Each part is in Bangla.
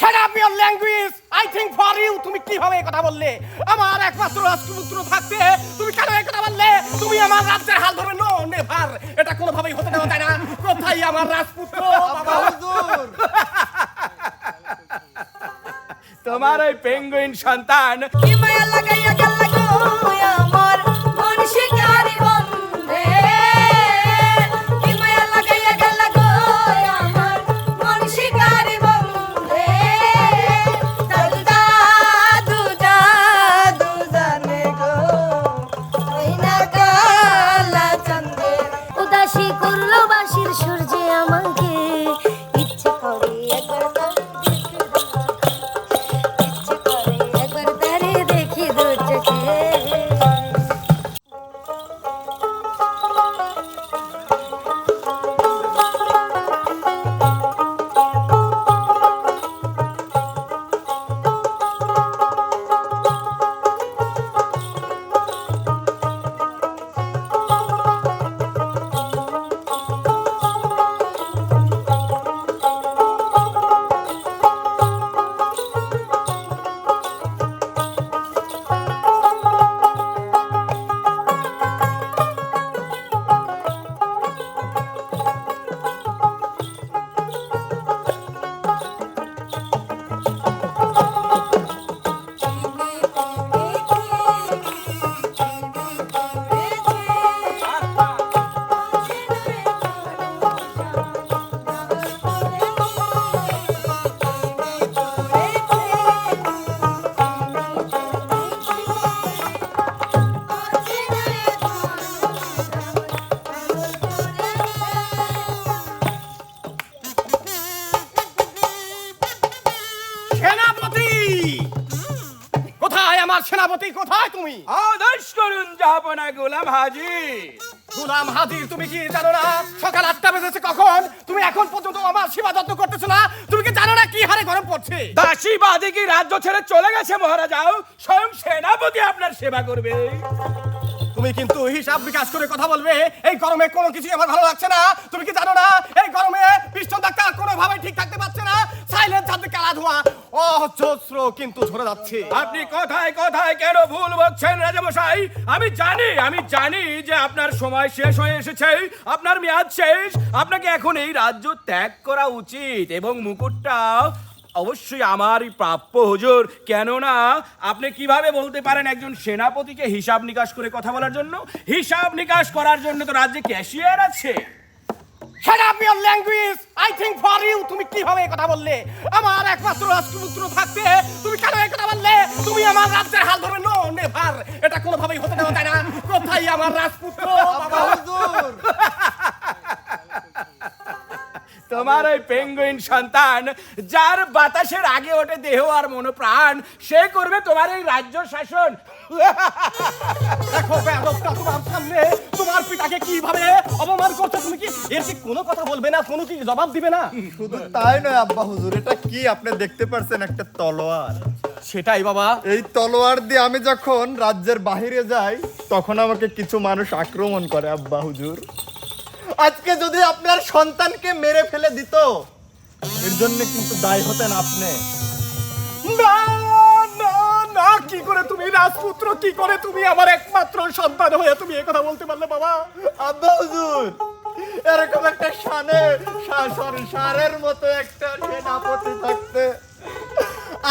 Shut up your language! I think for you তুমি কীভাবে এই কথা বললে? আমার একমাত্র রাজপুত্র থাকতে তুমি কেন এই কথা বললে? তুমি আমার রাজ্যের হাল ধরবে? নো নেভার এটা কোনোভাবেই হতে দেওয়া যায় না। কোথায় আমার রাজপুত্র বাবা। তোমার ওই পেঙ্গুইন সন্তান। কি মায়া লাগাইয়া গেল গো আমার? মন শিকারি জাহাপনা গোলাম হাজি? গুলাম হাজির তুমি কি জানো না? সকাল আটটা বেজেছে কখন? তুমি এখন পর্যন্ত আমার সেবা যত্ন করতেছো না? তুমি কি জানো না কি হারে গরম পড়ছে? দাসী বাদে কি রাজ্য ছেড়ে চলে গেছে মহারাজাও? স্বয়ং সেনাপতি আপনার সেবা করবে। তুমি কিন্তু হিসাব বিকাশ করে কথা বলবে। এই গরমে কোনো কিছু আমার ভালো লাগছে না। তুমি কি জানো না? এই গরমে পিস্টন ডাক্তার কোনোভাবে ঠিক থাকতে পারছে না। সাইলেন্স হাতে কালা ধোয়া। অজস্র কিন্তু ঝরে যাচ্ছে। আপনি কথায় কথায় কেন ভুল বলছেন, রাজামশাই? আমি জানি আমি জানি যে আপনার সময় শেষ হয়ে এসেছে, আপনার মেয়াদ শেষ। আপনাকে এখন এই রাজ্য ত্যাগ করা উচিত এবং মুকুটটা অবশ্যই আমারই প্রাপ্য, হুজুর। কেননা, আপনি কীভাবে বলতে পারেন একজন সেনাপতিকে হিসাব নিকাশ করে কথা বলার জন্য? হিসাব নিকাশ করার জন্য তো রাজ্যে ক্যাশিয়ার আছে। Shut up your language! I think for you তুমি কীভাবে এই কথা বললে? আমার একমাত্র রাষ্ট্রপুত্র থাকতে তুমি কেন এই কথা বললে? তুমি আমার রাজ্যের হাল ধরবে? নো নেভার এটা কোনোভাবেই হতে দেওয়া যায় না। কোথায় আমার রাজপুত্র? বাবা তোমার ওই পেঙ্গুইন সন্তান যার বাতাসের আগে ওঠে দেহ আর মনোপ্রাণ সে করবে তোমার এই রাজ্য শাসন। দেখো বেয়াদবটা তোমার সামনে তোমার পিতাকে কীভাবে অপমান করছে তুমি কি? এর কি কোনো কথা বলবে না কোনো কি জবাব দিবে না? শুধু তাই নয় আব্বা হুজুর এটা কি আপনি দেখতে পারছেন একটা তলোয়ার? সেটাই বাবা। এই তলোয়ার দিয়ে আমি যখন রাজ্যের বাহিরে যাই তখন আমাকে কিছু মানুষ আক্রমণ করে আব্বা হুজুর। আজকে যদি আপনার সন্তানকে মেরে ফেলে দিত এর জন্য কিন্তু দায় হতেন আপনি। না না না কি করে তুমি রাজপুত্র কি করে তুমি আমার একমাত্র সন্তান হয়ে তুমি এই কথা বলতে পারলে বাবা? আব্বা হুজুর এরকম একটা শানে সরি সারের মতো একটা সেনাপতি থাকতে।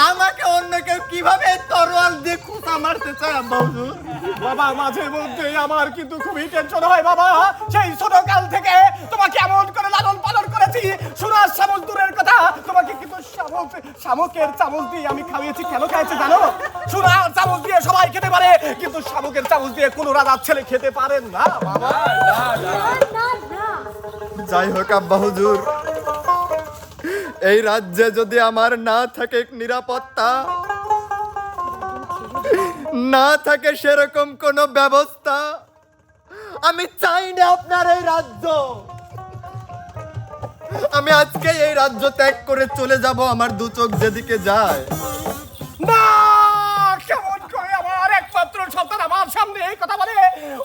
আমাকে অন্য কেউ কীভাবে তরোয়াল দিয়ে খুঁতা মারতে চায় হুজুর? বাবা মাঝে মধ্যে আমার কিন্তু খুবই টেনশন হয় বাবা। সেই ছোটকাল থেকে তোমাকে এমন করে লালন পালন করেছি সুরাজ শামুক দূরের কথা। তোমাকে কিন্তু শামুক শামুকের চামচ দিয়ে আমি খাইয়েছি। কেন খাইয়েছি জানো? সুরাজ চামচ দিয়ে সবাই খেতে পারে কিন্তু শামুকের চামচ দিয়ে কোনো রাজার ছেলে খেতে পারেন না বাবা। যাই হোক আব্বা হুজুর। এই রাজ্যে যদি আমার না থাকে নিরাপত্তা, না থাকে সেরকম কোনো ব্যবস্থা, আমি চাই না আপনার এই রাজ্য। আমি আজকে এই রাজ্য ত্যাগ করে চলে যাব, আমার দু চোখ যেদিকে যায়। না কেমন করে আমার একমাত্র আমার সামনে এই কথা বলে,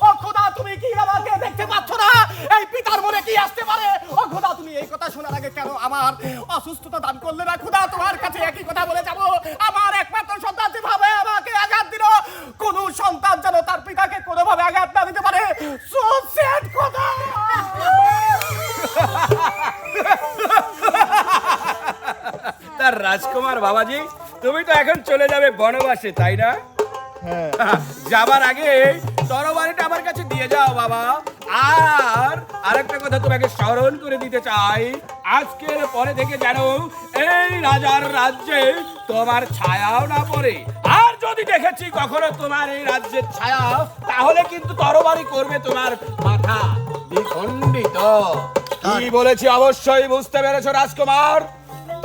ও খোদা, তুমি কি আমাকে দেখতে পাচ্ছ না? এই পিতার মনে কি আসতে পারে? ও খোদা, তুমি এই কথা শোনার আগে কেন আমার অসুস্থতা দান করলে না? খুদা, তোমার কাছে একই কথা বলে যাব। আমার একমাত্র সন্তান যেভাবে আমাকে আঘাত দিল, কোন সন্তান যেন তার পিতাকে কোনোভাবে আঘাত না দিতে পারে। সো কথা তার রাজকুমার বাবাজি, তুমি তো এখন চলে যাবে বনবাসে, তাই না? যাবার আগে তরবারিটা আমার কাছে দিয়ে যাও বাবা। আর আরেকটা কথা তোমাকে স্মরণ করে দিতে চাই। আজকের পরে থেকে যেন এই রাজার রাজ্যে তোমার ছায়াও না পড়ে। আর যদি দেখেছি কখনো তোমার এই রাজ্যের ছায়া তাহলে কিন্তু তরবারি করবে তোমার মাথা দ্বিখণ্ডিত কি বলেছি অবশ্যই বুঝতে পেরেছ রাজকুমার?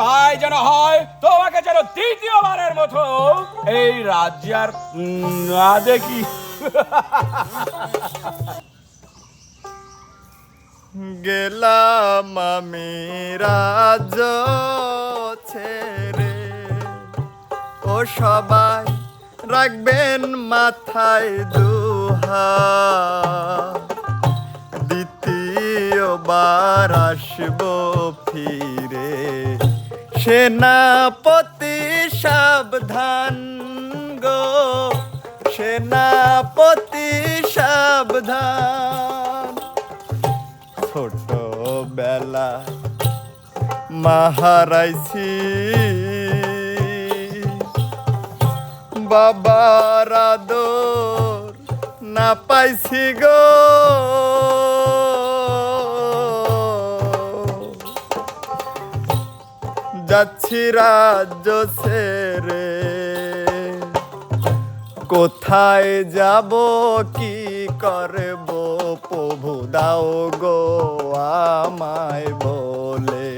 তাই যেন হয়, তোমাকে যেন দ্বিতীয়বারের মতো এই রাজ্যে আর না দেখি। গেলাম আমি রাজ ছেড়ে। ও সবাই, রাখবেন মাথায় দুহা দ্বিতীয়বার আসব ফিরে। সেনাপতি সাবধান গো সেনাপতি সাবধান। ছোটবেলা মাহারাইছি বাবার আদর না পাইছি গো। যাচ্ছি রাজ্য ছেড়ে। কোথায় যাব, কি করব, প্রভু দাও গো আমায় বলে।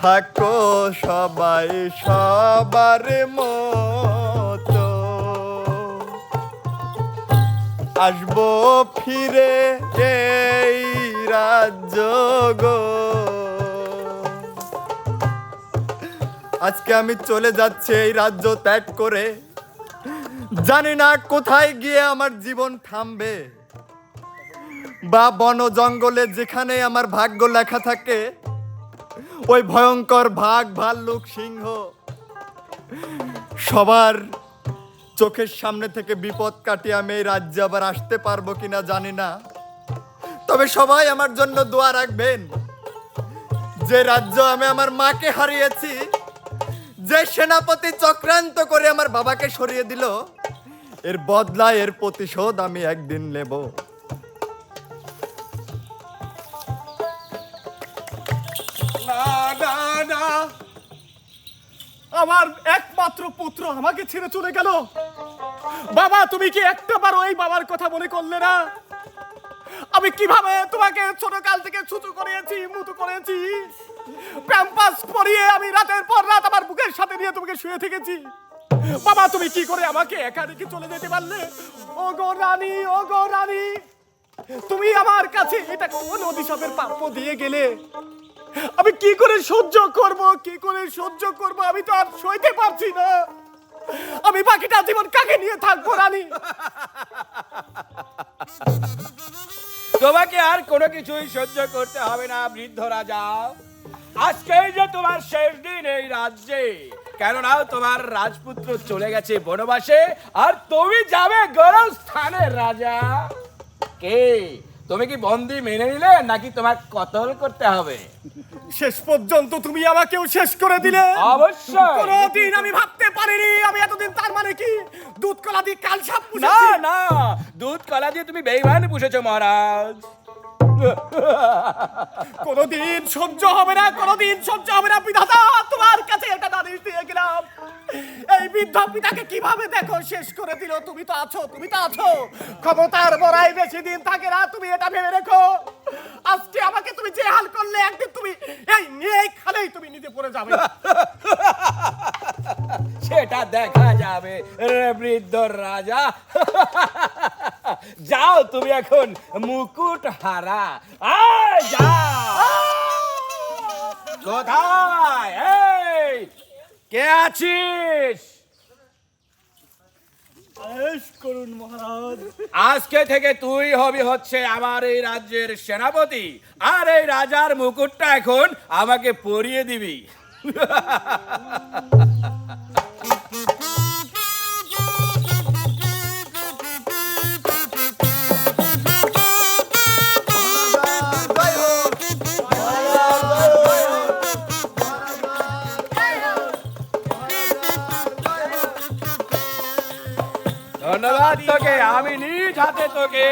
থাকো সবাই সবার মতো আসব ফিরে এই রাজ্য গো। আজকে আমি চলে যাচ্ছি এই রাজ্য ত্যাগ করে। জানি না কোথায় গিয়ে আমার জীবন থামবে। বা বন জঙ্গলে যেখানে আমার ভাগ্য লেখা থাকে, ওই ভয়ঙ্কর ভাগ ভাল্লুক সিংহ। সবার চোখের সামনে থেকে বিপদ কাটিয়ে আমি এই রাজ্যে আবার আসতে পারব কিনা জানি না। তবে সবাই আমার জন্য দোয়া রাখবেন। যে রাজ্য আমি আমার মাকে হারিয়েছি, যে সেনাপতি চক্রান্ত করে আমার বাবাকে সরিয়ে দিল, এর বদলা এর প্রতিশোধ আমি একদিন নেব। না না না। আমার একমাত্র পুত্র আমাকে ছেড়ে চলে গেল। বাবা, তুমি কি একটা বার ওই বাবার কথা মনে করলে না? আমি কীভাবে তোমাকে ছোট কাল থেকে ছুতু করেছি, মুতু করেছি? প্যাম্পাস পরিয়ে আমি রাতের পর রাত আমার বুকের সাথে নিয়ে তোমাকে শুয়ে থেকেছি। বাবা, তুমি কি করে আমাকে একা রেখে চলে যেতে পারলে? ও গো রানী ও গো রানী, তুমি আমার কাছে এটা কোন অভিশাপের প্রাপ্য দিয়ে গেলে? আমি কি করে সহ্য করব? কি করে সহ্য করব? আমি তো আর সইতে পারছি না। আমি বাকিটা জীবন কাকে নিয়ে থাকব, রানী? তোমাকে আর কোনো কিছুই সহ্য করতে হবে না, বৃদ্ধ রাজা। আজকে যে তোমার শেষ দিন এই রাজ্যে। কেননা তোমার রাজপুত্র চলে গেছে বনবাসে, আর তুমি যাবে গরম স্থানে রাজা। কে? তুমি কি বন্দি মেনে নিলে নাকি তোমার কতল করতে হবে? শেষ পর্যন্ত তুমি আমাকেও শেষ করে দিলে। অবশ্যই। কোনদিন আমি ভাবতে পারিনি আমি এতদিন তার মানে কি? দুধ কলা দিয়ে কাল সাপ না না দুধ কলা দিয়ে তুমি বেইমান পুষেছো মহারাজ। কোনদিন সহ্য হবে না কোনদিন সহ্য হবে না বিধাতা তোমার কাছে একটা নালিশ দিয়ে গেলাম। এই বৃদ্ধ পিতাকে কীভাবে দেখো? শেষ করে দিল তুমি তো আছো তুমি তো আছো। ক্ষমতার বড়াই বেশি দিন থাকে না তুমি এটা ভেবে রেখো। আজকে আমাকে তুমি যে হাল করলে একদিন তুমি এই এই খালেই তুমি নিজে পড়ে যাবে। সেটা দেখা যাবে রে বৃদ্ধ রাজা। যাও তুমি এখন মুকুট হারা। আয় যাও। কোথায় এই! কে আছিস? করুন মহারাজ। আজকে থেকে তুই হবি হচ্ছে আমার এই রাজ্যের সেনাপতি আর এই রাজার মুকুটটা এখন আমাকে পরিয়ে দিবি। আমি নিজ হাতে তোকে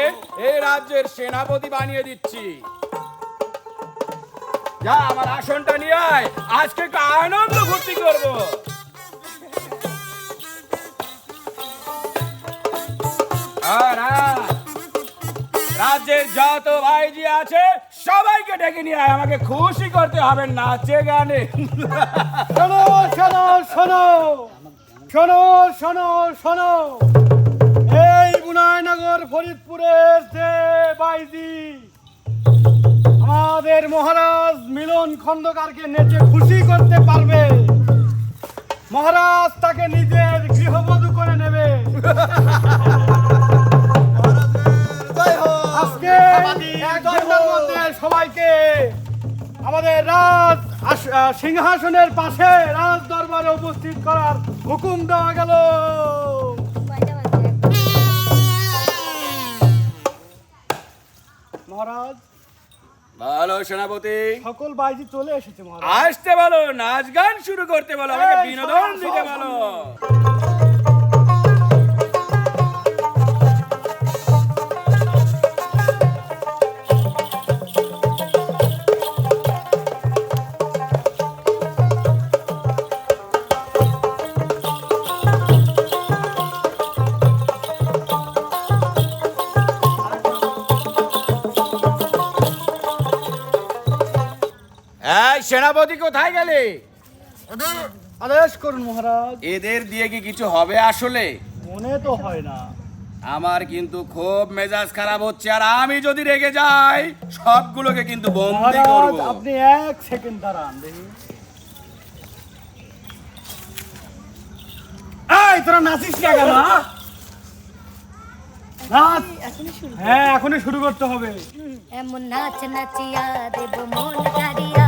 এই রাজ্যের সেনাপতি বানিয়ে দিচ্ছি। যা আমার আসনটা নিয়ে আয়। আজকে আনন্দ ফুর্তি করব। রাজ্যের যত ভাইজি আছে, সবাইকে ডেকে নিয়ে আয়। আমাকে খুশি করতে হবে, নাচে গানে। শোনো শোনো শোনো। শোনো শোনো শোনো। বুনায়নগর ফরিদপুরের যে বাইজি, আমাদের মহারাজ মিলন খন্দকারকে নেচে খুশি করতে পারবে। মহারাজ তাকে নিজের গৃহবধূ করে নেবে। আজকে সবাইকে আমাদের রাজ সিংহাসনের পাশে রাজ দরবারে উপস্থিত করার হুকুম দেওয়া গেল। মহারাজ। ভালো সেনাপতি। সকল বাইজি চলে এসেছে মহারাজ। আসতে বলো নাচ গান শুরু করতে বলো আমাকে বিনোদন দিতে। বলো। সেনাপতি কোথায় গেলে? আদেশ করুন মহারাজ। এদের দিয়ে কি কিছু হবে আসলে? মনে তো হয় না। আমার কিন্তু খুব মেজাজ খারাপ হচ্ছে আর আমি যদি রেগে যাই সবগুলোকে কিন্তু বন্দি করব। আপনি এক সেকেন্ড দাঁড়ান দেখি। এই তোরা নাচিস না কেন? নাচ। হ্যাঁ এখনই শুরু করতে হবে। এমন নাচ নাচিয়া দেব মন কারিয়া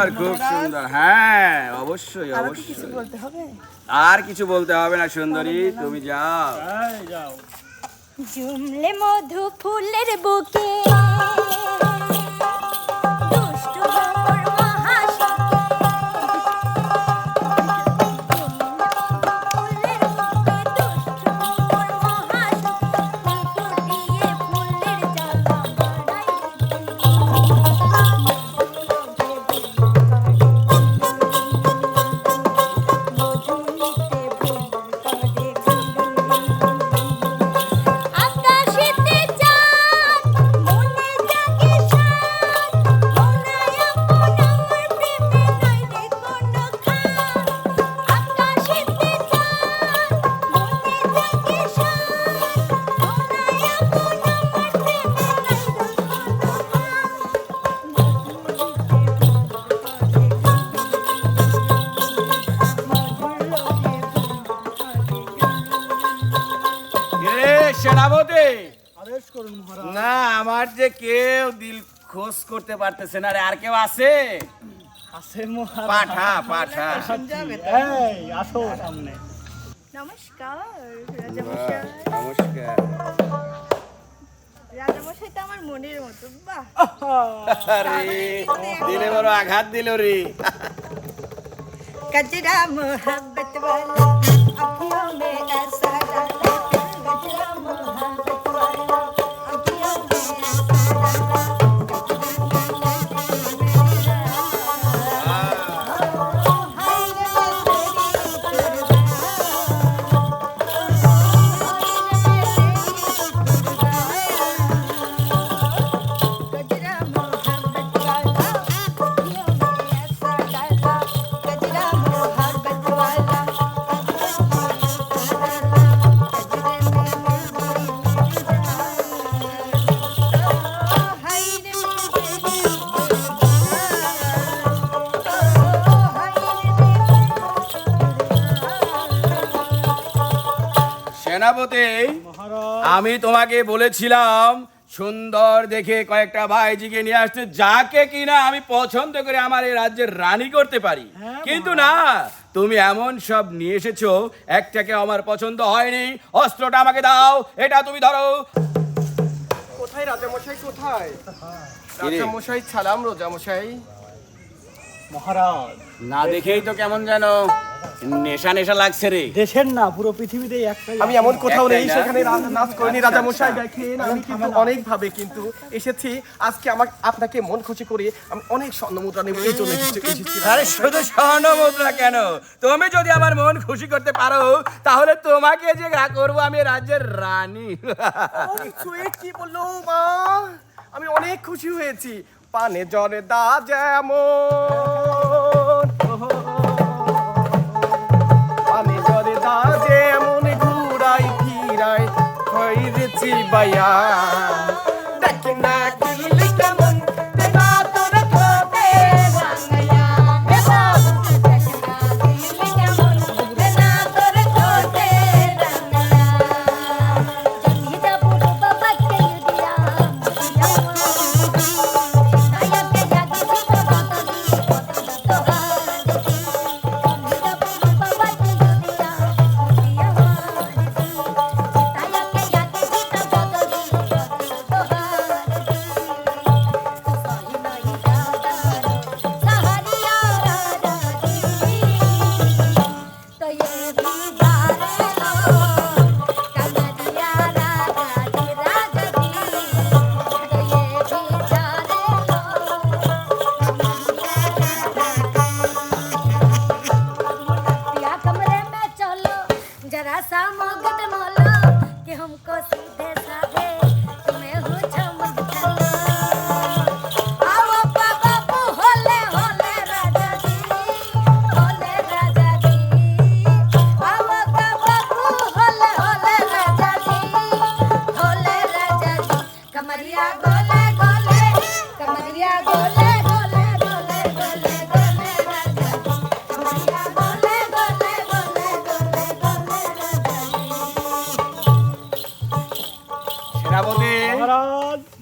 সুন্দর খুব সুন্দর। হ্যাঁ অবশ্যই আরও কি কিছু অবশ্যই আর কিছু বলতে হবে না সুন্দরী তুমি যাও। জুমলে মধু ফুলের বুকে। যে কেউ দিল খোঁজ করতে পারতেছে না রে আর কেউ আছে আছে মহারাজ পাঠা পাঠা যাবে তো? এই আসো সামনে নমস্কার রাজামশাই নমস্কার রাজামশাই তো আমার মনের মতো বাহ আরে দিলে বড় আঘাত দিল রে कजरा मोहब्बत वाला अखियों में ऐसा সেনাপতি আমি তোমাকে বলেছিলাম সুন্দর দেখে কয়েকটা ভাইজিকে নিয়ে আসতে যাকে কিনা আমি পছন্দ করে আমার এই রাজ্যের রানী করতে পারি। কিন্তু না তুমি এমন সব নিয়ে এসেছ একটাকে আমার পছন্দ হয়নি অস্ত্রটা আমাকে দাও এটা তুমি ধরো। কোথায় রাজামশাই কোথায়? কিরে? রাজামশাই সালাম রাজামশাই। মহারাজ না দেখেই তো কেমন যেন নেশা নেশা লাগছে রে। দেশের না পুরো পৃথিবীতে একটাই আমি এমন কোথাও নেই? সেখানে নাচ করিনি রাজামশাই। আচ্ছা। দেখেন আমি কিন্তু অনেক ভাবে কিন্তু এসেছি। আজকে আমার আপনাকে মন খুশি করে আমি অনেক স্বর্ণ মুদ্রা নেব এই জন্য এসেছি- আরে শুধু স্বর্ণ মুদ্রা কেন? তুমি যদি আমার মন খুশি করতে পারো তাহলে তোমাকে যে রা- করব আমি রাজ্যের রানী। কি বলল মা? আমি অনেক খুশি হয়েছি। পানে জলে দা যেমন। বায়া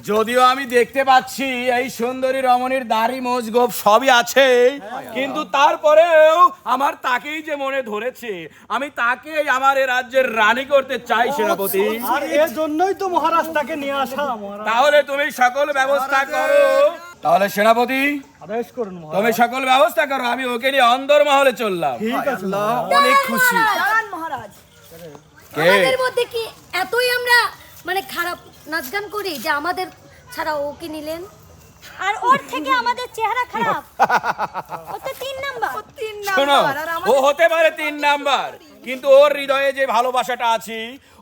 যদিও আমি দেখতে পাচ্ছি এই সুন্দরী রমণীর দাড়ি মোজ গোপ সবই আছে কিন্তু তারপরেও আমার তাকেই যে মনে ধরেছে আমি তাকে আমার এ রাজ্যের রানী করতে চাই সেনাপতি। আর এর জন্যই তো মহারাজ তাকে নিয়ে আসা। তাহলে তুমি সকল ব্যবস্থা করো। তাহলে সেনাপতি আদেশ করুন তুমি সকল ব্যবস্থা করো আমি ওকে নিয়ে অন্দর মহলে চললাম। ঠিক আছে অনেক খুশি। মহারাজ? আমাদের মধ্যে কি এতই আমরা মানে খারাপ নাচ গান করি যে আমাদের ছাড়া ওকে নিলেন? আর ওর থেকে আমাদের চেহারা খারাপ। ও তো তিন নাম্বার। ও তিন শোনো নাম্বার আর ও আমাদের হতে পারে তিন নাম্বার কিন্তু ওর হৃদয়ে যে ভালোবাসাটা আছে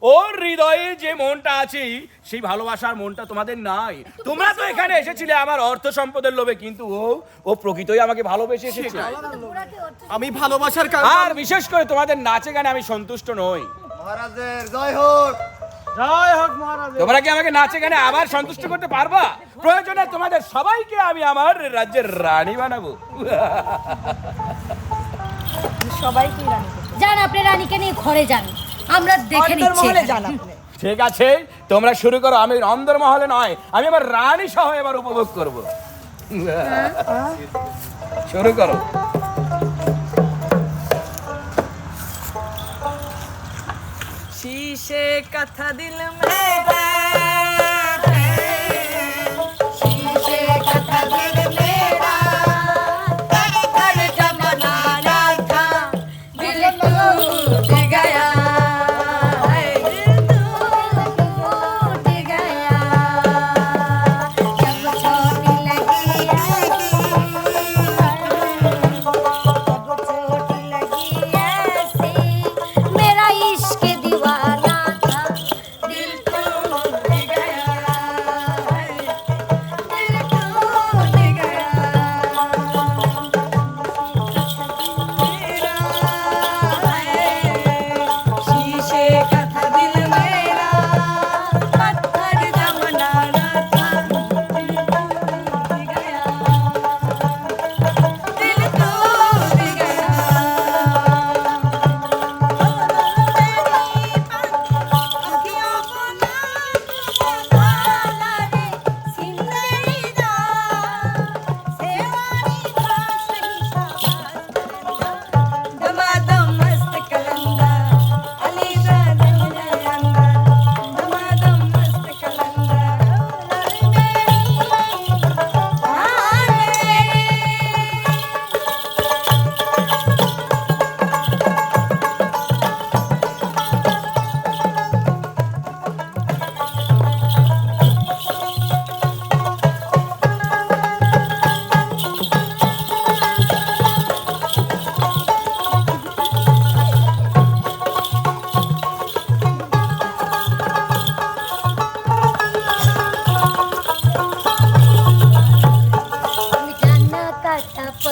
ওর হৃদয়ে যে মনটা আছে সেই ভালোবাসার মনটা তোমাদের নাই। তোমরা তো এখানে এসেছিলে আমার অর্থ সম্পদের লোভে কিন্তু ও ও প্রকৃতই আমাকে ভালোবেসে এসেছে আমি ভালোবাসার কারণে আর বিশেষ করে তোমাদের নাচে গানে আমি সন্তুষ্ট নই। মহারাজের জয় হোক। তোমরা কি আমাকে নাচে গানে আবার সন্তুষ্ট করতে পারবা? প্রয়োজনে তোমাদের সবাইকে আমি আমার রাজ্যের রানী বানাবো। সবাইকেই রানী যান আপনি রানীকে নিয়ে ঘরে যান। আমরা দেখে নিচ্ছি যান আপনি। ঠিক আছে তোমরা শুরু করো। আমি অন্দর মহলে নয় আমি আমার রানী সহ এবার উপভোগ করব। শুরু করো। शीशे का था दिल मेरा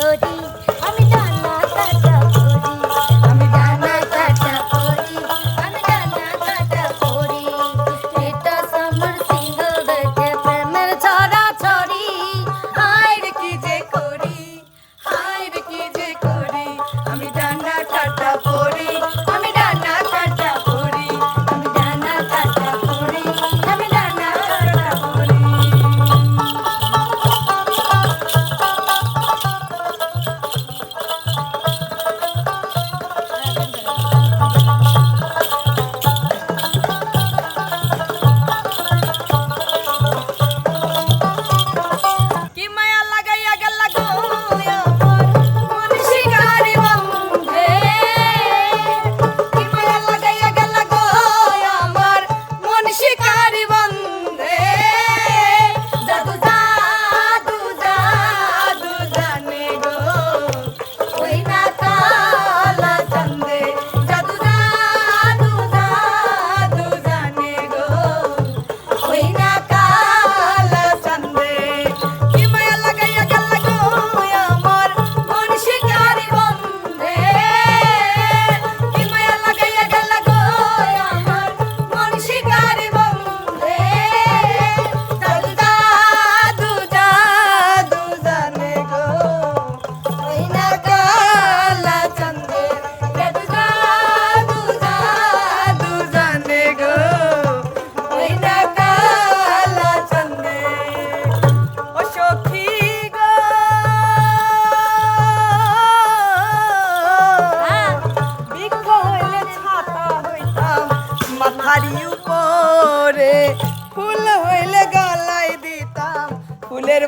Jody.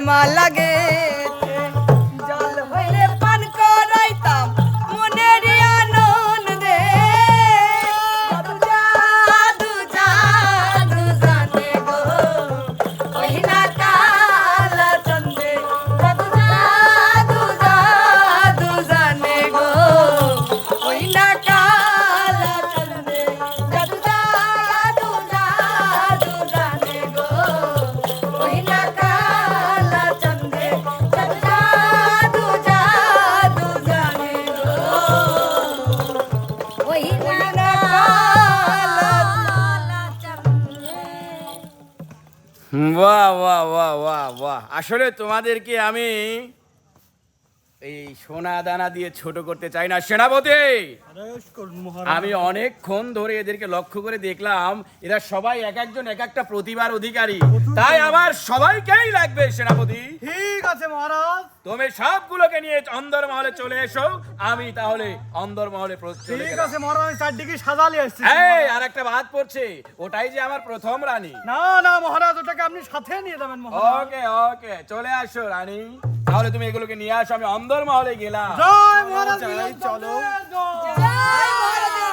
মালা গেতে বাহ বাহ বাহ বাহ বাহ। আসলে তোমাদেরকে আমি এই সোনা দানা দিয়ে ছোট করতে চাই না। সেনাপতি! আমি অনেকক্ষণ ধরে এদেরকে লক্ষ্য করে দেখলাম এরা সবাই এক একজন এক একটা প্রতিভার অধিকারী। তাই আমার সবাইকেই লাগবে সেনাপতি। ঠিক আছে মহারাজ। তুমি সবগুলোকে নিয়ে অন্দর মহলে চলে এসো। আমি তাহলে অন্দর মহলে প্র- চলে ঠিক গেলাম। আছে মহারাজ চারদিকে সাজালে আসছি এই আর একটা বাদ পড়ছে। ওটাই যে আমার প্রথম রানী। না না মহারাজ ওটাকে আপনি সাথে নিয়ে যাবেন মহারাজ। ওকে ওকে চলে আসো রানী। তাহলে তুমি এগুলোকে নিয়ে আসো আমি অন্দর মহলে গেলাম। জয় মহারাজ চলো। জয় মহারাজ